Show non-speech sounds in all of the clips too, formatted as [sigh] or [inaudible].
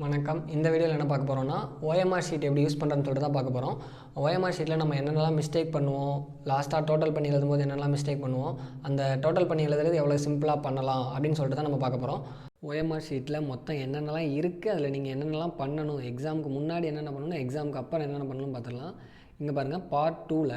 வணக்கம். இந்த வீடியோவில் என்ன பார்க்க போகிறோம்னா ஓஎம்ஆர் ஷீட் எப்படி யூஸ் பண்ணுறதுன்னு சொல்லிட்டு தான் பார்க்க போகிறோம் ஓஎம்ஆர் ஷீட்டில் நம்ம என்னென்னலாம் மிஸ்டேக் பண்ணுவோம் லாஸ்ட்டாக டோட்டல் பண்ணி எழுதும்போது என்னென்னலாம் மிஸ்டேக் பண்ணுவோம் அந்த டோட்டல் பண்ணி எழுதுறது எவ்வளோ சிம்பிளாக பண்ணலாம் அப்படின்னு சொல்லிட்டு தான் நம்ம பார்க்க போகிறோம் ஓஎம்ஆர் ஷீட்டில் மொத்தம் என்னென்னலாம் இருக்குது அதில் நீங்கள் என்னென்னலாம் பண்ணணும் எக்ஸாமுக்கு முன்னாடி என்னென்ன பண்ணணும் எக்ஸாமுக்கு அப்புறம் என்னென்ன பண்ணணும் பார்த்துடலாம். இங்கே பாருங்கள் பார்ட் டூவில்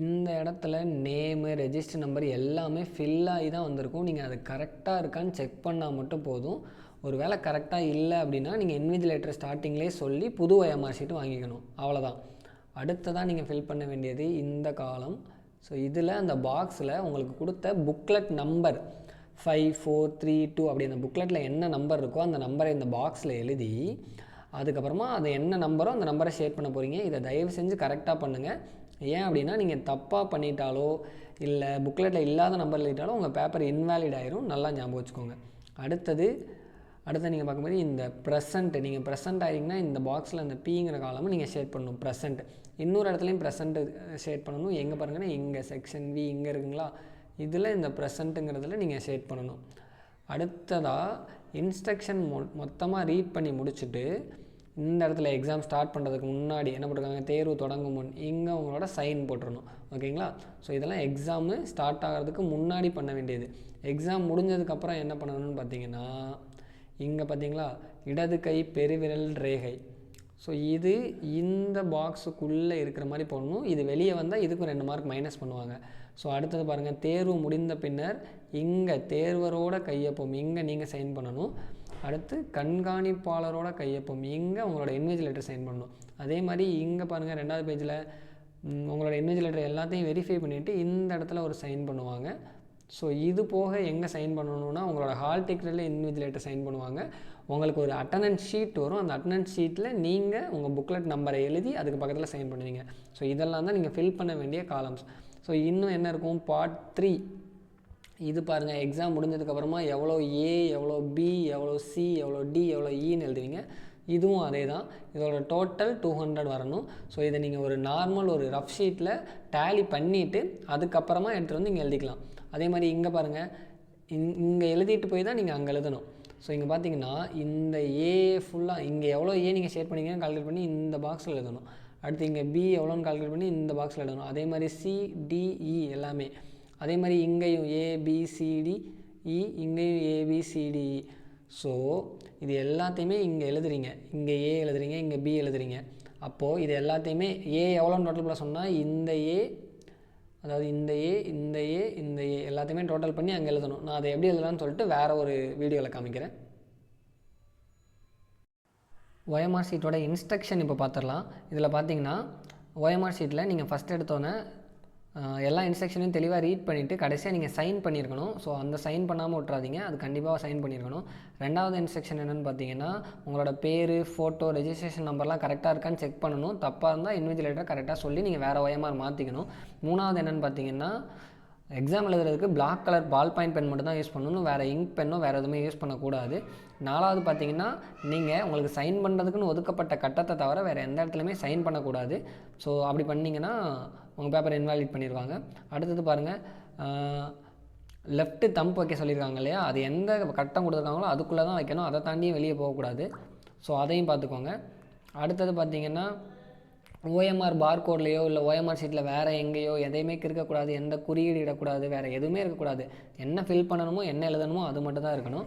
இந்த இடத்துல நேமு ரெஜிஸ்டர் நம்பர் எல்லாமே ஃபில் ஆகி தான் வந்திருக்கும். நீங்கள் அது கரெக்டாக இருக்கான்னு செக் பண்ணால் மட்டும் போதும். ஒரு வேலை கரெக்டாக இல்லை அப்படின்னா நீங்கள் இன்விஜிலேட்டர் ஸ்டார்டிங்லேயே சொல்லி புது OMR ஷீட்டு வாங்கிக்கணும். அவ்வளோதான் அடுத்ததாக நீங்கள் ஃபில் பண்ண வேண்டியது இந்த காலம் ஸோ இதில் அந்த பாக்ஸில் உங்களுக்கு கொடுத்த booklet number five four three two அப்படி அந்த புக்லெட்டில் என்ன நம்பர் இருக்கோ அந்த நம்பரை இந்த பாக்ஸில் எழுதி அதுக்கப்புறமா அது என்ன நம்பரோ அந்த நம்பரை ஷேர் பண்ண போகிறீங்க இதை தயவு செஞ்சு கரெக்டாக பண்ணுங்கள் ஏன் அப்படின்னா நீங்கள் தப்பாக பண்ணிட்டாலோ இல்லை புக்லெட்டில் இல்லாத நம்பர் எழுதிட்டாலோ உங்கள் பேப்பர் இன்வேலிட் ஆயிரும். நல்லா ஞாபகம் வச்சுக்கோங்க. அடுத்தது அடுத்து நீங்கள் பார்க்கும்போது இந்த ப்ரெசண்ட் நீங்கள் ப்ரெசென்ட் ஆகிங்கன்னா இந்த பாக்ஸில் அந்த பிங்கிற காலமும் நீங்கள் ஷேட் பண்ணணும் ப்ரெசென்ட் இன்னொரு இடத்துலையும் ப்ரெசென்ட் ஷேட் பண்ணணும். எங்கே பாருங்கன்னா இங்கே செக்ஷன் வி இங்கே இருக்குங்களா? இதில் இந்த ப்ரெசண்ட்டுங்கிறதுல நீங்கள் ஷேட் பண்ணணும். அடுத்ததாக இன்ஸ்ட்ரக்ஷன் மொ மொத்தமாக ரீட் பண்ணி முடிச்சுட்டு இந்த இடத்துல எக்ஸாம் ஸ்டார்ட் பண்ணுறதுக்கு முன்னாடி என்ன போட்டிருக்காங்க? தேர்வு தொடங்கும் முன் இங்கே உங்களோட சைன் போட்டுடணும் ஓகேங்களா? ஸோ இதெல்லாம் எக்ஸாமு ஸ்டார்ட் ஆகிறதுக்கு முன்னாடி பண்ண வேண்டியது. எக்ஸாம் முடிஞ்சதுக்கப்புறம் என்ன பண்ணணும்னு பார்த்தீங்கன்னா இங்கே பார்த்தீங்களா இடது கை பெருவிரல் ரேகை. ஸோ இது இந்த பாக்ஸுக்குள்ளே இருக்கிற மாதிரி போடணும். இது வெளியே வந்தால் இதுக்கும் ரெண்டு மார்க் மைனஸ் பண்ணுவாங்க. ஸோ அடுத்தது பாருங்கள் தேர்வு முடிந்த பின்னர் இங்கே தேர்வரோட கையொப்பம் இங்கே நீங்கள் சைன் பண்ணணும். அடுத்து கண்காணிப்பாளரோட கையொப்பம் இங்கே உங்களோட இன்விஜிலேட்டர் சைன் பண்ணணும். அதே மாதிரி இங்கே பாருங்கள் ரெண்டாவது பேஜில் உங்களோட இன்விஜிலேட்டர் எல்லாத்தையும் வெரிஃபை பண்ணிவிட்டு இந்த இடத்துல ஒரு சைன் பண்ணுவாங்க. ஸோ இது போக எங்கே சைன் பண்ணணும்னா உங்களோட ஹால் டிக்கெட்டில் இன்விஜிலேட்டர் சைன் பண்ணுவாங்க. உங்களுக்கு ஒரு அட்டண்டன்ஸ் ஷீட் வரும். அந்த அட்டண்டன்ஸ் ஷீட்டில் நீங்கள் உங்கள் புக்லெட் நம்பரை எழுதி அதுக்கு பக்கத்தில் சைன் பண்ணுவீங்க. ஸோ இதெல்லாம் தான் நீங்கள் ஃபில் பண்ண வேண்டிய காலம்ஸ் ஸோ இன்னும் என்ன இருக்கும்? பார்ட் த்ரீ இது பாருங்கள் எக்ஸாம் முடிஞ்சதுக்கப்புறமா எவ்வளோ ஏ எவ்வளோ பி எவ்வளோ சி எவ்வளோ டி எவ்வளோ ஈன்னு e எழுதுவீங்க. இதுவும் அதே தான். இதோட டோட்டல் டூ ஹண்ட்ரட் வரணும். ஸோ இதை நீங்கள் ஒரு நார்மல் ஒரு ரஃப் ஷீட்டில் டேலி பண்ணிவிட்டு அதுக்கப்புறமா எடுத்துகிட்டு வந்து இங்கே எழுதிக்கலாம். அதே மாதிரி இங்கே பாருங்கள் இங் இங்கே எழுதிட்டு போய் தான் நீங்கள் அங்கே எழுதணும். ஸோ இங்கே பார்த்தீங்கன்னா இந்த ஏ ஃபுல்லாக இங்கே எவ்வளோ ஏ நீங்கள் ஷேர் பண்ணிங்கன்னு கால்குலேட் பண்ணி இந்த பாக்ஸில் எழுதணும். அடுத்து இங்கே பி எவ்வளோன்னு கால்குலேட் பண்ணி இந்த பாக்ஸில் எழுதணும். அதே மாதிரி சி டிஇ e எல்லாமே. அதே மாதிரி இங்கேயும் ஏபிசிடி இ e, இங்கேயும் ஏபிசிடிஇ ஸோ e. இது எல்லாத்தையுமே இங்கே எழுதுறீங்க. இங்கே ஏ எழுதுறீங்க இங்கே பி எழுதுறீங்க. அப்போது இது எல்லாத்தையுமே ஏ எவ்வளோன்னு டோட்டல் ப்ளஸ் சொன்னால் இந்த ஏ அதாவது இந்த ஏ இந்த ஏ இந்த ஏ எல்லாத்தையுமே டோட்டல் பண்ணி அங்கே எழுதணும். நான் அதை எப்படி எழுதலான்னு சொல்லிட்டு வேறு ஒரு வீடியோவில் காமிக்கிறேன். ஒயம்ஆர் ஷீட்டோட இன்ஸ்ட்ரக்ஷன் இப்போ பார்த்துடலாம் இதில் பார்த்தீங்கன்னா ஒயம்ஆர் ஷீட்டில் நீங்கள் ஃபஸ்ட் எடுத்தோன்னே எல்லா இன்ஸ்ட்ரக்ஷனையும் தெளிவாக ரீட் பண்ணிவிட்டு கடைசியாக நீங்கள் சைன் பண்ணியிருக்கணும். ஸோ அந்த சைன் பண்ணாமல் விட்றாதீங்க அது கண்டிப்பாக சைன் பண்ணியிருக்கணும். ரெண்டாவது இன்ஸ்ட்ரக்ஷன் என்னென்னு பார்த்தீங்கன்னா உங்களோட பேர் ஃபோட்டோ ரெஜிஸ்ட்ரேஷன் நம்பர்லாம் கரெக்டாக இருக்கான்னு செக் பண்ணணும். தப்பாக இருந்தால் இன்விஜிலேட்டர் கரெக்டாக சொல்லி நீங்கள் வேறு ஒயமாக மாற்றிக்கணும் மூணாவது என்னென்னு பார்த்தீங்கன்னா எக்ஸாம் எழுதுறதுக்கு black colour ball point pen மட்டும் தான் யூஸ் பண்ணணும். வேறு இங்க் பென்னோ வேறு எதுவுமே யூஸ் பண்ணக்கூடாது. நாலாவது பார்த்தீங்கன்னா நீங்கள் உங்களுக்கு சைன் பண்ணுறதுக்குன்னு ஒதுக்கப்பட்ட கட்டத்தை தவிர வேறு எந்த இடத்துலையுமே சைன் பண்ணக்கூடாது. ஸோ அப்படி பண்ணிங்கன்னா உங்கள் பேப்பரை இன்வாலிட் பண்ணிடுவாங்க அடுத்தது பாருங்கள் லெஃப்ட்டு தம்ப் வைக்க சொல்லியிருக்காங்க இல்லையா? அது எந்த கட்டம் கொடுத்துருக்காங்களோ அதுக்குள்ளே தான் வைக்கணும். அதை தாண்டியும் வெளியே போகக்கூடாது. ஸோ அதையும் பார்த்துக்கோங்க. அடுத்தது பார்த்தீங்கன்னா ஓஎம்ஆர் பார்கோட்லேயோ இல்லை ஓஎம்ஆர் சீட்டில் வேறு எங்கேயோ எதையுமே இருக்கக்கூடாது எந்த குறியீடு இடக்கூடாது வேறு எதுவுமே இருக்கக்கூடாது. என்ன ஃபில் பண்ணணுமோ என்ன எழுதணுமோ அது மட்டும் தான் இருக்கணும்.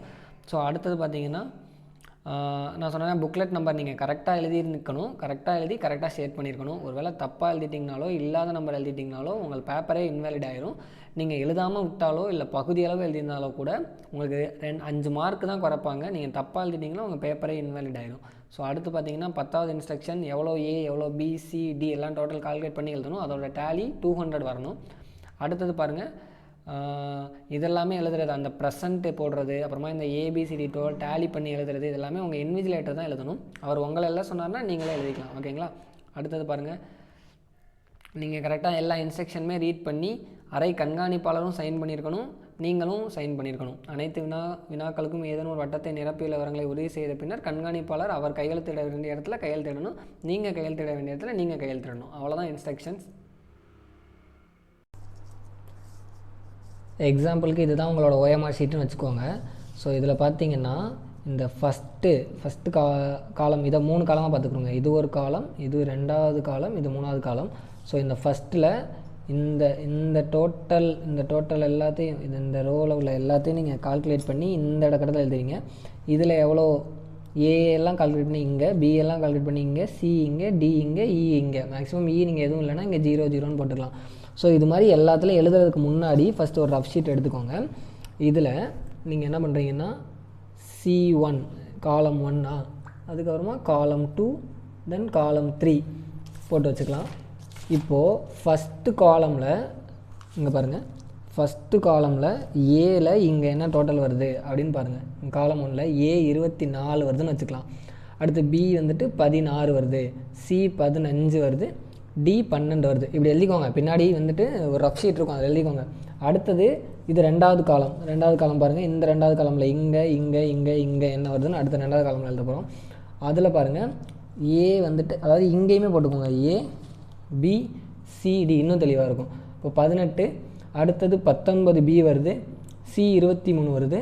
ஸோ அடுத்தது பார்த்திங்கன்னா நான் சொன்னேன் புக்லெட் நம்பர் நீங்கள் கரெக்டாக எழுதியிருக்கணும் கரெக்டாக எழுதி கரெக்டாக ஷேர் பண்ணியிருக்கணும் ஒருவேளை தப்பாக எழுதிட்டிங்கனாலோ இல்லாத நம்பர் எழுதிட்டிங்கனாலோ உங்கள் பேப்பரே இன்வேலிட் ஆயிரும். நீங்கள் எழுதாமல் விட்டாலோ இல்லை பகுதியளவு எழுதியிருந்தாலோ கூட உங்களுக்கு ரெண்டு அஞ்சு மார்க் தான் குறைப்பாங்க. நீங்கள் தப்பாக எழுதிட்டிங்கன்னா உங்கள் பேப்பரே இன்வேலிட் ஆயிரும். ஸோ அடுத்து பார்த்தீங்கன்னா பத்தாவது இன்ஸ்ட்ரக்ஷன் எவ்வளோ ஏ எவ்வளோ பி சி டி எல்லாம் டோட்டல் கால்குலேட் பண்ணி எழுதணும். அதோட டேலி டூ ஹண்ட்ரட் வரணும். அடுத்தது பாருங்கள் இதெல்லாமே எழுதுறது அந்த ப்ரெசண்ட்டு போடுறது அப்புறமா இந்த ஏபிசிடி டோ டேலி பண்ணி எழுதுறது இதெல்லாமே உங்கள் இன்விஜிலேட்டர் தான் எழுதணும். அவர் உங்களை எல்லாம் சொன்னார்னா நீங்களே எழுதிக்கலாம் ஓகேங்களா அடுத்தது பாருங்கள் நீங்கள் கரெக்டாக எல்லா இன்ஸ்ட்ரக்ஷனுமே ரீட் பண்ணி அறை கண்காணிப்பாளரும் சைன் பண்ணியிருக்கணும் நீங்களும் சைன் பண்ணியிருக்கணும். அனைத்து வினா வினாக்களுக்கும் ஏதேனும் ஒரு வட்டத்தை நிரப்பியுள்ள விவரங்களை உறுதி செய்த பின்னர் கண்காணிப்பாளர் அவர் கையெழுத்திட வேண்டிய இடத்துல கையெழுத்திடணும் நீங்கள் கையெழுத்திட வேண்டிய இடத்துல நீங்கள் கையெழுத்திடணும். அவ்வளோதான் இன்ஸ்ட்ரக்ஷன்ஸ் எக்ஸாம்பிளுக்கு இதுதான் உங்களோட ஓஎம்ஆர் ஷீட்டுன்னு வச்சுக்கோங்க. ஸோ இதில் பார்த்தீங்கன்னா இந்த ஃபஸ்ட்டு ஃபஸ்ட்டு கா காலம் இதை மூணு காலமாக பார்த்துக்குறோங்க இது ஒரு காலம் இது ரெண்டாவது காலம் இது மூணாவது காலம் ஸோ இந்த ஃபஸ்ட்டில் இந்த இந்த டோட்டல் இந்த டோட்டல் எல்லாத்தையும் இது இந்த ரோவில் உள்ள எல்லாத்தையும் நீங்கள் கால்குலேட் பண்ணி இந்த இடக்கடத்தில் எழுதுவீங்க இதில் எவ்வளோ? ஏஎல்லாம் எல்லாம் கால்குலேட் பண்ணி இங்கே பிஎல்லாம் கால்குலேட் பண்ணி இங்கே சி இங்கே டி இங்கே இ e இங்கே. மேக்ஸிமம் இ e நீங்கள் எதுவும் இல்லைன்னா இங்கே ஜீரோ ஜீரோன்னு போட்டுக்கலாம். ஸோ இது மாதிரி எல்லாத்துலையும் எழுதுறதுக்கு முன்னாடி ஃபஸ்ட்டு ஒரு ரஃப் ஷீட் எடுத்துக்கோங்க. இதில் நீங்கள் என்ன பண்ணுறீங்கன்னா சி ஒன் காலம் ஒன்னா அதுக்கப்புறமா காலம் டூ தென் காலம் த்ரீ போட்டு வச்சுக்கலாம். இப்போது ஃபஸ்ட்டு காலமில் இங்கே பாருங்கள் ஃபஸ்ட்டு காலமில் ஏல இங்கே என்ன டோட்டல் வருது அப்படின்னு பாருங்கள் காலம் ஒன்றில் ஏ இருபத்தி நாலு வருதுன்னு வச்சுக்கலாம். அடுத்து பி வந்துட்டு பதினாறு வருது. சி பதினஞ்சு வருது. டி பன்னெண்டு வருது. இப்படி எழுதிக்கோங்க. பின்னாடி வந்துட்டு ஒரு ரஃப் ஷீட் இருக்கும். அதில் எழுதிக்கோங்க. அடுத்தது இது ரெண்டாவது காலம் ரெண்டாவது காலம் பாருங்கள் இந்த ரெண்டாவது காலமில் இங்கே இங்கே இங்கே இங்கே என்ன வருதுன்னு அடுத்த ரெண்டாவது காலமில் எழுத போகிறோம் அதில் பாருங்கள் ஏ வந்துட்டு அதாவது இங்கேயுமே போட்டுக்கோங்க. ஏ பி சிடி இன்னும் தெளிவாக இருக்கும். இப்போ பதினெட்டு அடுத்தது பத்தொன்பது பி வருது. சி இருபத்தி மூணு வருது.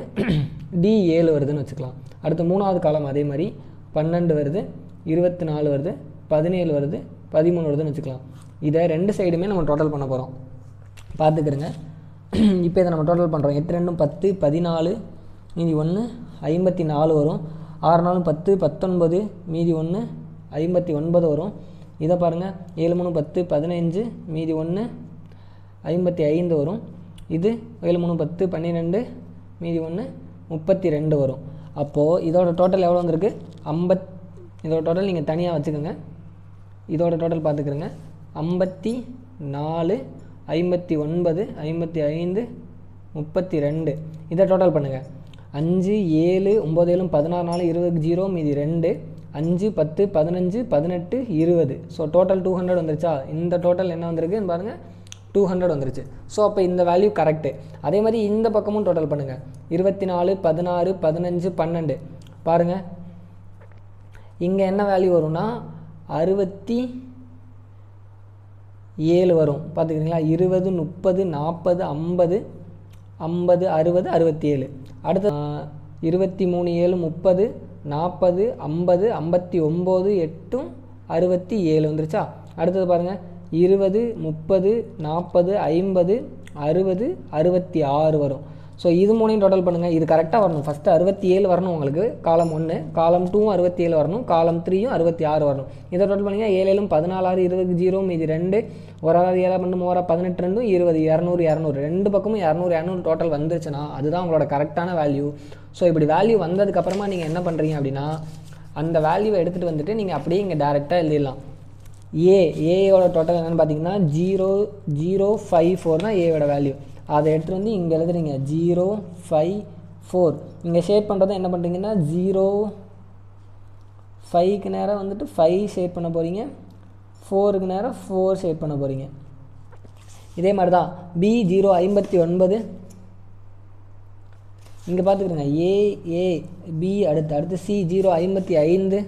டி ஏழு வருதுன்னு வச்சுக்கலாம். அடுத்த மூணாவது காலம் அதே மாதிரி. பன்னெண்டு வருது. இருபத்தி நாலு வருது. பதினேழு வருது. பதிமூணு வருதுன்னு வச்சுக்கலாம். இதை ரெண்டு சைடுமே நம்ம டோட்டல் பண்ண போகிறோம் பார்த்துக்கிறங்க. [clears throat] இப்போ இதை நம்ம டோட்டல் பண்ணுறோம் எட்டு ரெண்டும் பத்து பதினாலு மீதி ஒன்று ஐம்பத்தி நாலு வரும். ஆறு நாலும் பத்து பத்தொன்பது மீதி ஒன்று ஐம்பத்தி ஒன்பது வரும். இதை பாருங்கள் ஏழு மூணு பத்து பதினஞ்சு மீதி ஒன்று ஐம்பத்தி ஐந்து வரும். இது ஏழு மூணு பத்து பன்னிரெண்டு மீதி ஒன்று முப்பத்தி ரெண்டு வரும். அப்போது இதோட டோட்டல் எவ்வளோ வந்திருக்கு ஐம்பத் இதோட டோட்டல் நீங்கள் தனியாக வச்சுக்கோங்க. இதோட டோட்டல் பார்த்துக்கிறங்க. ஐம்பத்தி நாலு ஐம்பத்தி ஒன்பது ஐம்பத்தி ஐந்து முப்பத்தி ரெண்டு. இதை டோட்டல் பண்ணுங்கள் அஞ்சு ஏழு ஒம்பது ஏழும் பதினாறு நாலு இருபது ஜீரோ மீதி ரெண்டு. அஞ்சு பத்து பதினஞ்சு பதினெட்டு இருபது. ஸோ டோட்டல் டூ ஹண்ட்ரட் வந்துருச்சா? இந்த டோட்டல் என்ன வந்திருக்குன்னு பாருங்கள் டூ ஹண்ட்ரட் வந்துருச்சு. ஸோ அப்போ இந்த வேல்யூ கரெக்டு அதே மாதிரி இந்த பக்கமும் டோட்டல் பண்ணுங்கள் இருபத்தி நாலு பதினாறு பதினஞ்சு பன்னெண்டு. பாருங்கள் இங்கே என்ன வேல்யூ வரும்னா அறுபத்தி ஏழு வரும். பார்த்துக்கிறீங்களா? இருபது முப்பது நாற்பது ஐம்பது ஐம்பது அறுபது அறுபத்தி ஏழு அடுத்து இருபத்தி மூணு ஏழு முப்பது நாற்பது ஐம்பது ஐம்பத்தி ஒம்பது எட்டும் அறுபத்தி ஏழு வந்துருச்சா? அடுத்தது பாருங்கள் இருபது முப்பது நாற்பது ஐம்பது அறுபது அறுபத்தி ஆறு வரும். ஸோ இது மூணையும் டோட்டல் பண்ணுங்கள் இது கரெக்டாக வரணும். ஃபஸ்ட்டு அறுபத்தி ஏழு வரணும் உங்களுக்கு. காலம் ஒன்று காலம் டூவும் அறுபத்தி ஏழு வரணும். காலம் த்ரீயும் அறுபத்தி ஆறு வரணும். இதை டோட்டல் பண்ணிங்கன்னா ஏழேலும் பதினாலாறு இருபது ஜீரோ மீதி ரெண்டு. ஒரு ஆறு ஏழா பண்ணு மூவரா பதினெட்டு ரெண்டும் இருபது இரநூறு இரநூறு. ரெண்டு பக்கமும் இரநூறு இரநூறு டோட்டல் வந்துருச்சுன்னா அதுதான் உங்களோட கரெக்டான வேல்யூ ஸோ இப்படி வேல்யூ வந்ததுக்கப்புறமா நீங்கள் என்ன பண்ணுறீங்க அப்படின்னா அந்த வேல்யூவை எடுத்துகிட்டு வந்துட்டு நீங்கள் அப்படியே இங்கே டேரெக்டாக எழுதிடலாம். ஏ ஏயோட டோட்டல் என்னென்னு பார்த்தீங்கன்னா ஜீரோ ஜீரோ ஃபைவ் ஃபோர் தான் ஏயோட வேல்யூ அதை எடுத்துகிட்டு வந்து இங்கே எழுதுறீங்க. ஜீரோ ஃபைவ் ஃபோர் இங்கே ஷேட் பண்ணுறது என்ன பண்ணுறீங்கன்னா ஜீரோ ஃபைவ்க்கு நேரம் வந்துட்டு ஃபைவ் ஷேட் பண்ண போகிறீங்க ஃபோருக்கு நேரம் ஃபோர் ஷேட் பண்ண போகிறீங்க இதே மாதிரி தான் பி ஜீரோ ஐம்பத்தி ஒன்பது. இங்கே பார்த்துக்கிறங்க ஏ ஏ பி அடுத்து அடுத்து சி ஜீரோ ஐம்பத்தி ஐந்து.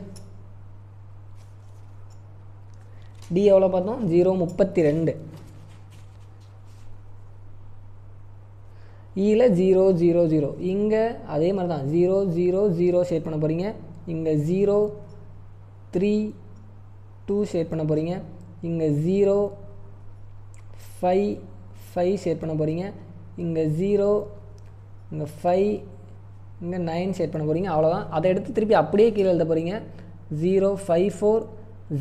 டி எவ்வளோ பார்த்தோம்? ஜீரோ முப்பத்தி ரெண்டு. இயில் ஜீரோ ஜீரோ ஜீரோ இங்கே அதே மாதிரி தான் ஜீரோ ஜீரோ ஜீரோ ஷேட் பண்ண போகிறீங்க இங்கே ஜீரோ த்ரீ டூ ஷேட் பண்ண போகிறீங்க இங்கே ஜீரோ ஃபைவ் ஃபைவ் ஷேட் பண்ண போகிறீங்க இங்கே ஜீரோ இங்கே ஃபைவ் இங்கே நைன் ஷேட் பண்ண போகிறீங்க அவ்வளோதான் அதை எடுத்து திருப்பி அப்படியே கீழே எழுத போகிறீங்க zero five four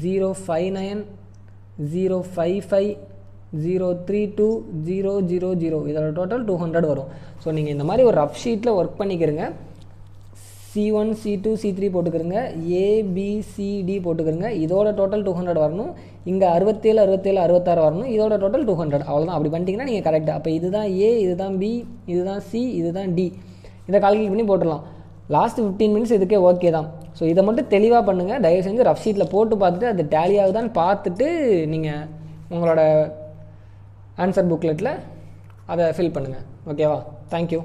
zero five nine zero five five zero three two zero zero zero இதோட டோட்டல் டூ ஹண்ட்ரட் வரும். ஸோ நீங்கள் இந்த மாதிரி ஒரு ரஃப் ஷீட்டில் work பண்ணிக்கிறங்க. C one C two C three போட்டுக்கிறங்க. ABCD போட்டுக்கிறங்க. இதோட டோட்டல் டூ ஹண்ட்ரட் வரணும். இங்கே அறுபத்தேழு அறுபத்தேழு அறுபத்தாறு வரணும். இதோட டோட்டல் டூ ஹண்ட்ரட் அவ்வளோதான் அப்படி பண்ணிட்டீங்கன்னா நீங்கள் கரெக்டாக அப்போ இதுதான் ஏ இதுதான் பி இதுதான் சி இதுதான் டி இதை கால்குலேட் பண்ணி போட்டுடலாம். லாஸ்ட் ஃபிஃப்டீன் மினிட்ஸ் இதுக்கே ஓகே தான். ஸோ இதை மட்டும் தெளிவாக பண்ணுங்கள் தயவு செஞ்சு ரஃப் ஷீட்டில் போட்டு பார்த்துட்டு அது டேலி ஆகுதான்னு பார்த்துட்டு நீங்கள் உங்களோட ஆன்சர் புக்லெட்டில் அதை ஃபில் பண்ணுங்கள் ஓகேவா தேங்க்யூ